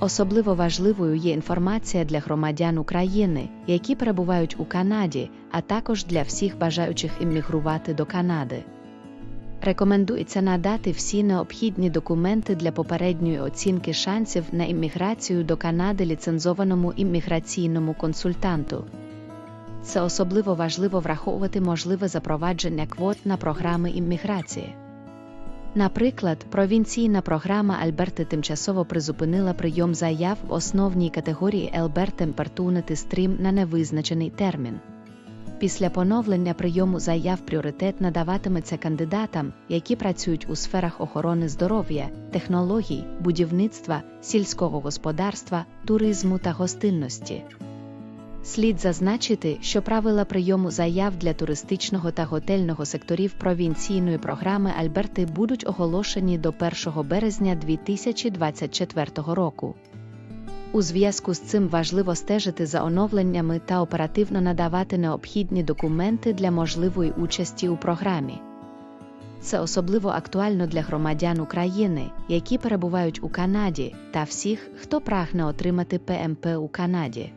Особливо важливою є інформація для громадян України, які перебувають у Канаді, а також для всіх бажаючих іммігрувати до Канади. Рекомендується надати всі необхідні документи для попередньої оцінки шансів на імміграцію до Канади ліцензованому імміграційному консультанту. Це особливо важливо враховувати можливе запровадження квот на програми імміграції. Наприклад, провінційна програма Альберти тимчасово призупинила прийом заяв в основній категорії Елбертем Пертунети Стрім на невизначений термін. Після поновлення прийому заяв пріоритет надаватиметься кандидатам, які працюють у сферах охорони здоров'я, технологій, будівництва, сільського господарства, туризму та гостинності. Слід зазначити, що правила прийому заяв для туристичного та готельного секторів провінційної програми Альберти будуть оголошені до 1 березня 2024 року. У зв'язку з цим важливо стежити за оновленнями та оперативно надавати необхідні документи для можливої участі у програмі. Це особливо актуально для громадян України, які перебувають у Канаді, та всіх, хто прагне отримати ПМП у Канаді.